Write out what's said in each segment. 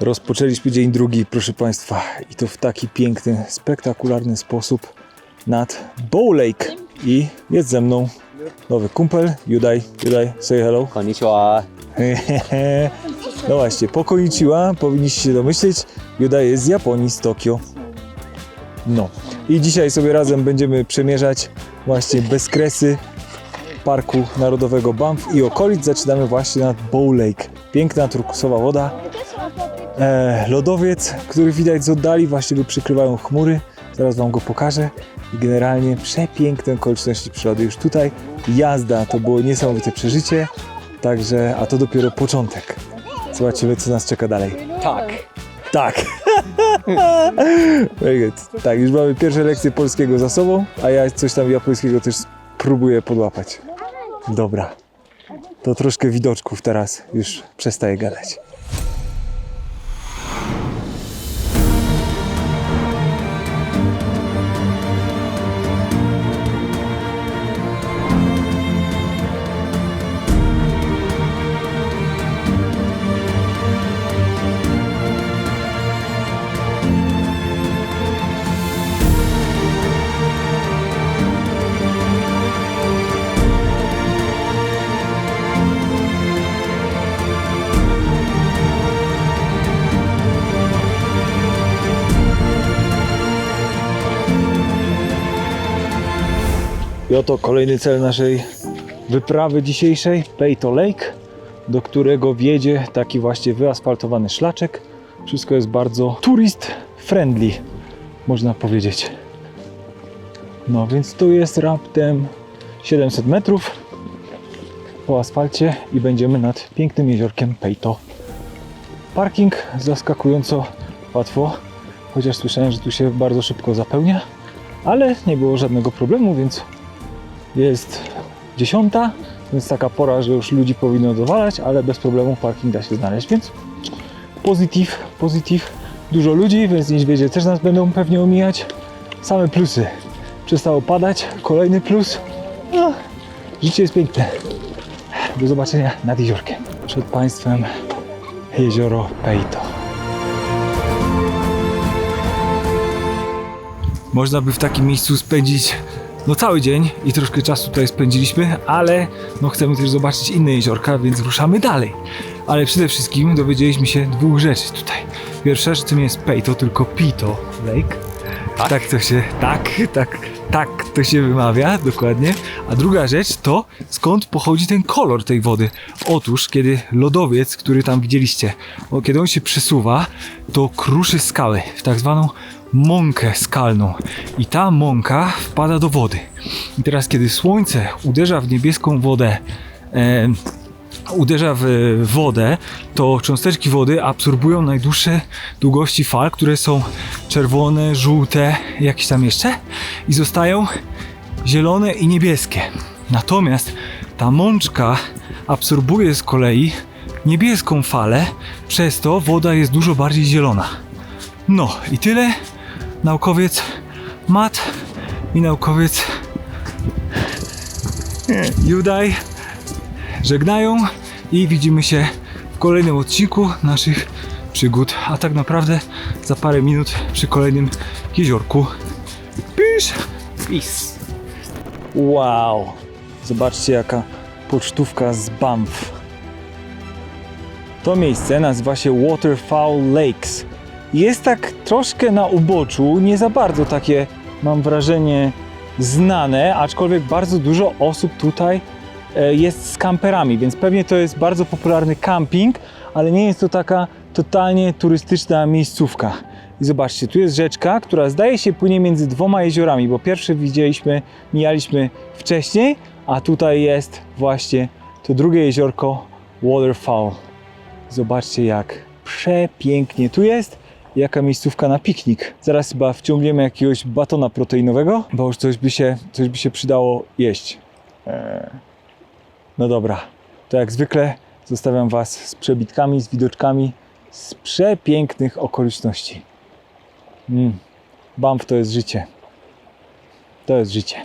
Rozpoczęliśmy dzień drugi, proszę Państwa, i to w taki piękny, spektakularny sposób nad Bow Lake. I jest ze mną nowy kumpel, Judaj. Judaj, say hello. Konnichiwa. No właśnie, po Konnichiwa powinniście się domyśleć, Judaj jest z Japonii, z Tokio. No. I dzisiaj sobie razem będziemy przemierzać właśnie bezkresy Parku Narodowego Banff i okolic. Zaczynamy właśnie nad Bow Lake. Piękna turkusowa woda, lodowiec, który widać z oddali, właśnie go przykrywają chmury. Zaraz Wam go pokażę. I generalnie przepiękne okoliczności przyrody. Już tutaj jazda to było niesamowite przeżycie, także, a to dopiero początek. Zobaczymy, co nas czeka dalej. Tak. Tak. Very good. Tak, już mamy pierwsze lekcje polskiego za sobą, a ja coś tam japońskiego też próbuję podłapać. Dobra. To troszkę widoczków teraz już przestaję gadać. I oto kolejny cel naszej wyprawy dzisiejszej, Peyto Lake, do którego wiedzie taki właśnie wyasfaltowany szlaczek. Wszystko jest bardzo turist friendly, można powiedzieć. No więc tu jest raptem 700 metrów po asfalcie i będziemy nad pięknym jeziorkiem Peyto. Parking zaskakująco łatwo, chociaż słyszałem, że tu się bardzo szybko zapełnia, ale nie było żadnego problemu, więc jest dziesiąta, więc taka pora, że już ludzi powinno dowalać, ale bez problemu parking da się znaleźć, więc pozytyw, pozytyw. Dużo ludzi, więc niedźwiedzie też nas będą pewnie omijać. Same plusy. Przestało padać, kolejny plus. No, życie jest piękne. Do zobaczenia nad jeziorkiem. Przed Państwem jezioro Pejto. Można by w takim miejscu spędzić no cały dzień i troszkę czasu tutaj spędziliśmy, ale no chcemy też zobaczyć inne jeziorka, więc ruszamy dalej. Ale przede wszystkim dowiedzieliśmy się dwóch rzeczy tutaj. Pierwsza, że to nie jest Peyto, tylko Pito Lake. Tak? tak to się, tak, tak, tak to się wymawia, dokładnie. A druga rzecz to, skąd pochodzi ten kolor tej wody. Otóż, kiedy lodowiec, który tam widzieliście, kiedy on się przesuwa, to kruszy skały w tak zwaną mąkę skalną. I ta mąka wpada do wody. I teraz, kiedy słońce uderza w niebieską wodę, e, uderza w wodę, to cząsteczki wody absorbują najdłuższe długości fal, które są czerwone, żółte, jakieś tam jeszcze i zostają zielone i niebieskie. Natomiast ta mączka absorbuje z kolei niebieską falę, przez to woda jest dużo bardziej zielona. No i tyle. Naukowiec Matt i naukowiec Judaj żegnają i widzimy się w kolejnym odcinku naszych przygód, a tak naprawdę za parę minut przy kolejnym jeziorku. Pisz! Peace! Wow! Zobaczcie jaka pocztówka z Banff. To miejsce nazywa się Waterfowl Lakes. Jest tak troszkę na uboczu, nie za bardzo takie, mam wrażenie, znane, aczkolwiek bardzo dużo osób tutaj e, jest z kamperami, więc pewnie to jest bardzo popularny camping, ale nie jest to taka totalnie turystyczna miejscówka. I zobaczcie, tu jest rzeczka, która zdaje się płynie między dwoma jeziorami, bo pierwsze widzieliśmy, mijaliśmy wcześniej, a tutaj jest właśnie to drugie jeziorko Waterfowl. Zobaczcie jak przepięknie tu jest. Jaka miejscówka na piknik. Zaraz chyba wciągniemy jakiegoś batona proteinowego, bo już coś by się, coś by się przydało jeść. Eee. No dobra, to jak zwykle zostawiam Was z przebitkami, z widoczkami z przepięknych okoliczności. Mm. Banff to jest życie. To jest życie.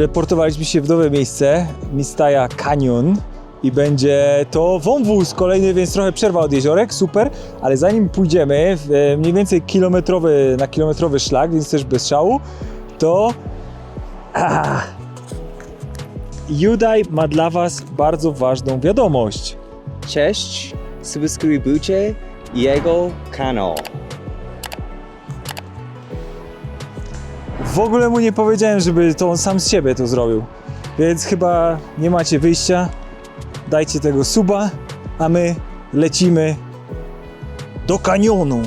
Teleportowaliśmy się w nowe miejsce, Mistaja Canyon i będzie to wąwóz kolejny, więc trochę przerwa od jeziorek, super, ale zanim pójdziemy w e, mniej więcej kilometrowy, na kilometrowy szlak, więc też bez szału, to ah, Judaj ma dla Was bardzo ważną wiadomość. Cześć, subskrybujcie jego kanał. W ogóle mu nie powiedziałem, żeby to on sam z siebie to zrobił. Więc chyba nie macie wyjścia. Dajcie tego suba, a my lecimy do kanionu.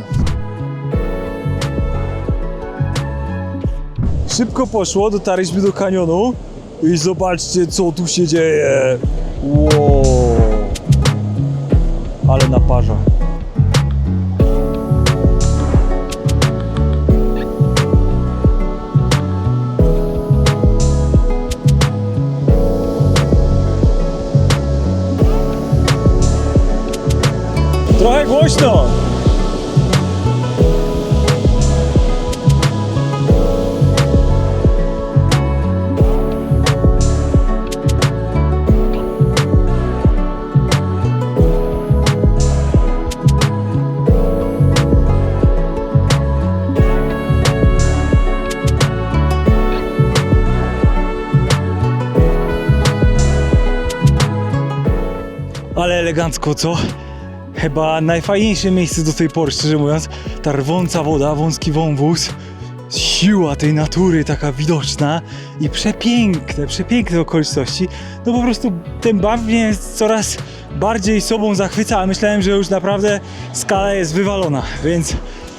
Szybko poszło, dotarliśmy do kanionu i zobaczcie co tu się dzieje. Wow. Ale naparza. Trochę głośno. Ale elegancko, co? Chyba najfajniejsze miejsce do tej pory, szczerze mówiąc. Ta rwąca woda, wąski wąwóz, siła tej natury taka widoczna i przepiękne, przepiękne okoliczności. No po prostu ten baw mnie coraz bardziej sobą zachwyca, myślałem, że już naprawdę skala jest wywalona, więc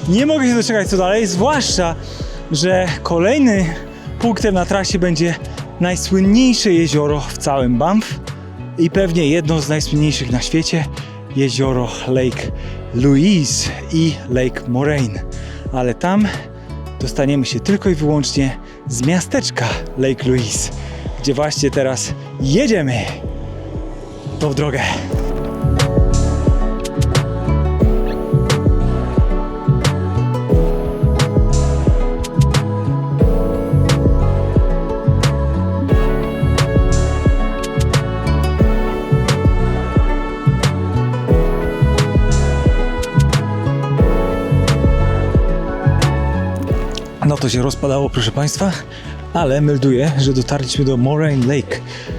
nie mogę się doczekać co dalej, zwłaszcza, że kolejny punktem na trasie będzie najsłynniejsze jezioro w całym Banff i pewnie jedno z najsłynniejszych na świecie jezioro Lake Louise i Lake Moraine. Ale tam dostaniemy się tylko i wyłącznie z miasteczka Lake Louise, gdzie właśnie teraz jedziemy tą drogę. To się rozpadało, proszę Państwa, ale melduję, że dotarliśmy do Moraine Lake,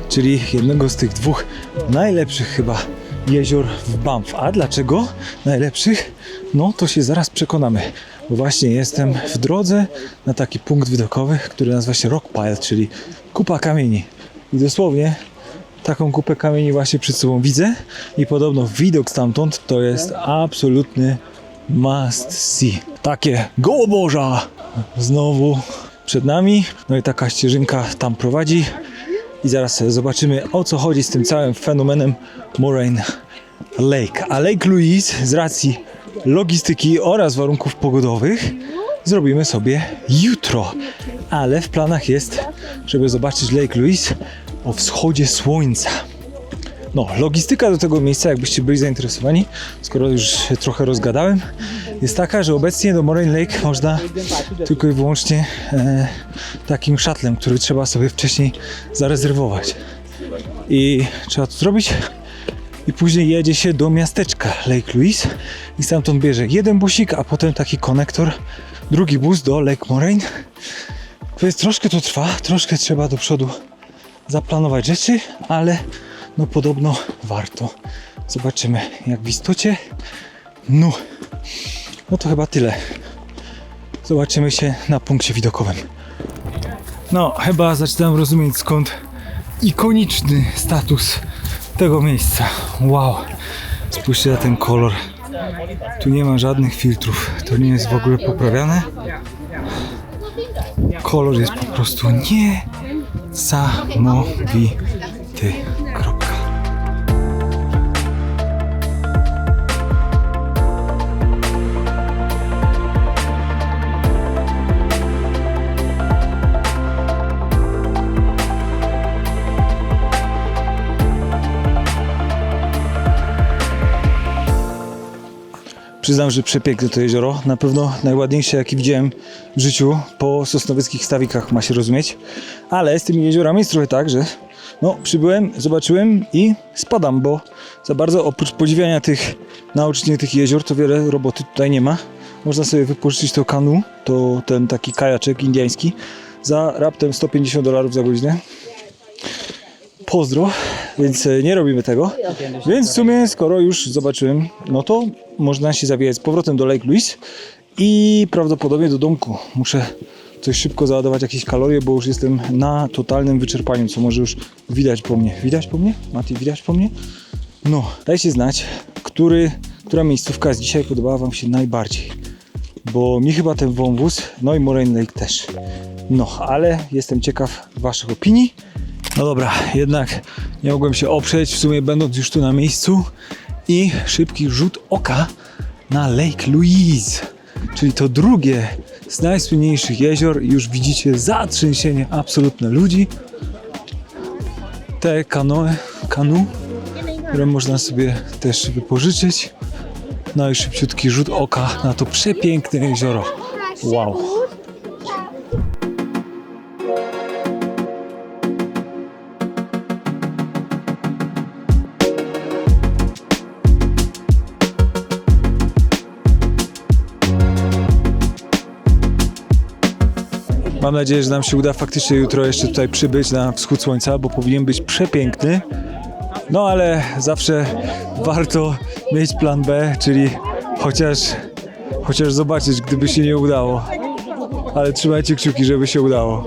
czyli jednego z tych dwóch najlepszych chyba jezior w Banff. A dlaczego najlepszych? No to się zaraz przekonamy, bo właśnie jestem w drodze na taki punkt widokowy, który nazywa się Rock Pile, czyli kupa kamieni. I dosłownie taką kupę kamieni właśnie przed sobą widzę i podobno widok stamtąd to jest absolutny must see. Takie gołoborza znowu przed nami. No i taka ścieżynka tam prowadzi. I zaraz zobaczymy o co chodzi z tym całym fenomenem Moraine Lake. A Lake Louise z racji logistyki oraz warunków pogodowych zrobimy sobie jutro. Ale w planach jest, żeby zobaczyć Lake Louise o wschodzie słońca. No, logistyka do tego miejsca, jakbyście byli zainteresowani, skoro już trochę rozgadałem, jest taka, że obecnie do Moraine Lake można tylko i wyłącznie e, takim szatlem, który trzeba sobie wcześniej zarezerwować. I trzeba to zrobić. I później jedzie się do miasteczka Lake Louise i stamtąd bierze jeden busik, a potem taki konektor, drugi bus do Lake Moraine. Więc troszkę to trwa, troszkę trzeba do przodu zaplanować rzeczy, ale no podobno warto. Zobaczymy jak w istocie. No, no to chyba tyle. Zobaczymy się na punkcie widokowym. No, chyba zaczynam rozumieć skąd ikoniczny status tego miejsca. Wow, spójrzcie na ten kolor. Tu nie ma żadnych filtrów. To nie jest w ogóle poprawiane. Kolor jest po prostu niesamowity. Przyznam, że przepiękne to jezioro. Na pewno najładniejsze, jakie widziałem w życiu po sosnowieckich stawikach, ma się rozumieć. Ale z tymi jeziorami jest trochę tak, że no, przybyłem, zobaczyłem i spadam, bo za bardzo oprócz podziwiania tych naocznie tych jezior, to wiele roboty tutaj nie ma. Można sobie wypożyczyć to kanu, to ten taki kajaczek indyjski za raptem 150 dolarów za godzinę. Pozdro, więc e, nie robimy tego. Więc w sumie, skoro już zobaczyłem, no to można się zawijać z powrotem do Lake Louise i prawdopodobnie do domku. Muszę coś szybko załadować jakieś kalorie, bo już jestem na totalnym wyczerpaniu, co może już widać po mnie. Widać po mnie? Mati, widać po mnie? No, dajcie znać, który, która miejscówka z dzisiaj podobała Wam się najbardziej. Bo mi chyba ten wąwóz, no i Moraine Lake też. No, ale jestem ciekaw Waszych opinii. No dobra, jednak nie mogłem się oprzeć, w sumie będąc już tu na miejscu i szybki rzut oka na Lake Louise, czyli to drugie z najsłynniejszych jezior już widzicie zatrzęsienie absolutne ludzi. Te kanoe, kanu, które można sobie też wypożyczyć. No i szybciutki rzut oka na to przepiękne jezioro. Wow. Mam nadzieję, że nam się uda faktycznie jutro jeszcze tutaj przybyć na wschód słońca, bo powinien być przepiękny. No ale zawsze warto mieć plan B, czyli chociaż, chociaż zobaczyć, gdyby się nie udało. Ale trzymajcie kciuki, żeby się udało.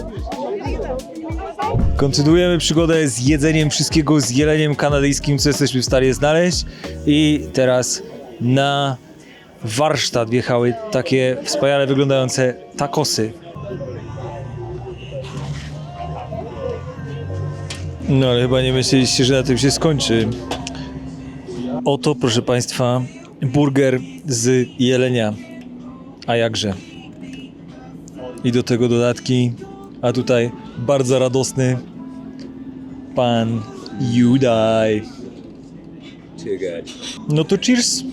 Kontynuujemy przygodę z jedzeniem wszystkiego z jeleniem kanadyjskim, co jesteśmy w stanie znaleźć. I teraz na warsztat wjechały takie wspaniale wyglądające takosy. No ale chyba nie myśleliście, że na tym się skończy. Oto, proszę Państwa, burger z jelenia. A jakże. I do tego dodatki. A tutaj bardzo radosny pan Judaj. No to cheers.